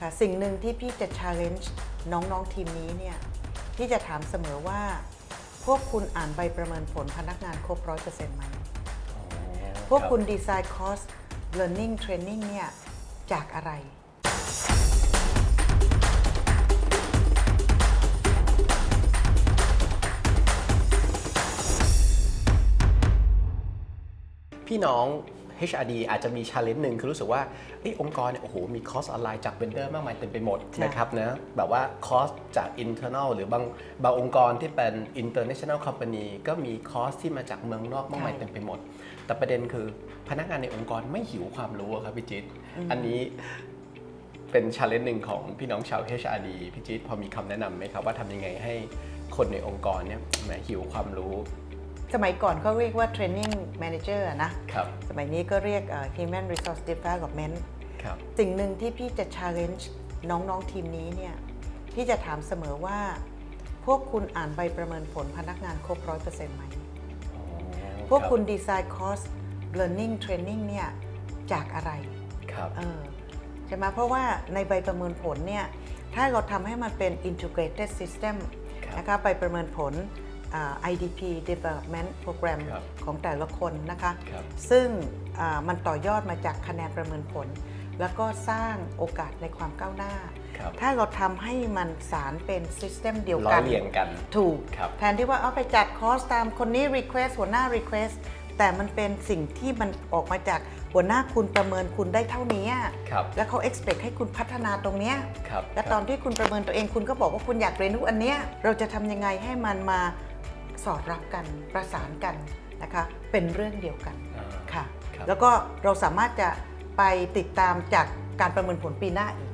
นะคะ สิ่งหนึ่งที่พี่จะ challenge น้องๆทีมนี้เนี่ยพี่จะถามเสมอว่า พวกคุณอ่านใบประเมินผลพนักงานครบร้อยเปอร์เซ็นต์ไหม พวกคุณดีไซน์คอร์ส learning training เนี่ยจากอะไรพี่น้อง HRD อาจจะมีชาเลนจ์หนึ่งคือรู้สึกว่าเอยองค์กรเนี่ยโอ้โหมีคอร์สออนไลน์จากเวนเดอร์มากมายเต็มไปหมดใช่นะครับนะแบบว่าคอร์สจาก internal หรือบางบางองค์กรที่เป็น international company ก็มีคอร์สที่มาจากเมืองนอกมากมายเต็มไปหมด แต่ประเด็นคือพนักงานในองค์กรไม่หิวความรู้อะครับพี่จิ๊ดอันนี้เป็นชาเลนจ์หนึ่งของพี่น้องชาว HRD พี่จิ๊ดพอมีคำแนะนำไหมครับว่าทำยังไงให้คนในองค์กรเนี่ยแหมหิวความรู้ สมัยก่อนเขาเรียกว่า training manager อะนะ ครับ สมัยนี้ก็เรียกเอ่อ human resource development ครับ สิ่งหนึ่งที่พี่จะ challenge น้องๆทีมนี้เนี่ย พี่จะถามเสมอว่า พวกคุณอ่านใบประเมินผลพนักงานครบร้อยเปอร์เซ็นต์ไหม พวกคุณดีไซน์คอร์ส learning training เนี่ย จากอะไร ครับ เออใช่ไหมเพราะว่าในใบประเมินผลเนี่ย ถ้าเราทำให้มันเป็น integrated system ครับนะคะไปประเมินผลอ่า IDP development program ครับของแต่ละคนนะคะ ครับ ซึ่งอ่ามันต่อยอดมาจากคะแนนประเมินผล แล้วก็สร้างโอกาสในความก้าวหน้า ครับถ้าเราทำให้มันสารเป็นซิสเต็มเดียวล้อกัน เลียงกัน ถูก ครับแทนที่ว่าเอาไปจัดคอร์สตามคนนี้ Request หัวหน้า Request แต่มันเป็นสิ่งที่มันออกมาจากหัวหน้าคุณประเมินคุณได้เท่านี้อะครับ แล้วเขา expect ให้คุณพัฒนาตรงเนี้ย ครับและตอนที่คุณประเมินตัวเองคุณก็บอกว่าคุณอยากเรียนรู้อันเนี้ยเราจะทำยังไงให้มันมา สอดรับกันประสานกันนะคะเป็นเรื่องเดียวกันอ่าค่ะครับแล้วก็เราสามารถจะไปติดตามจากการประเมินผลปีหน้าอีก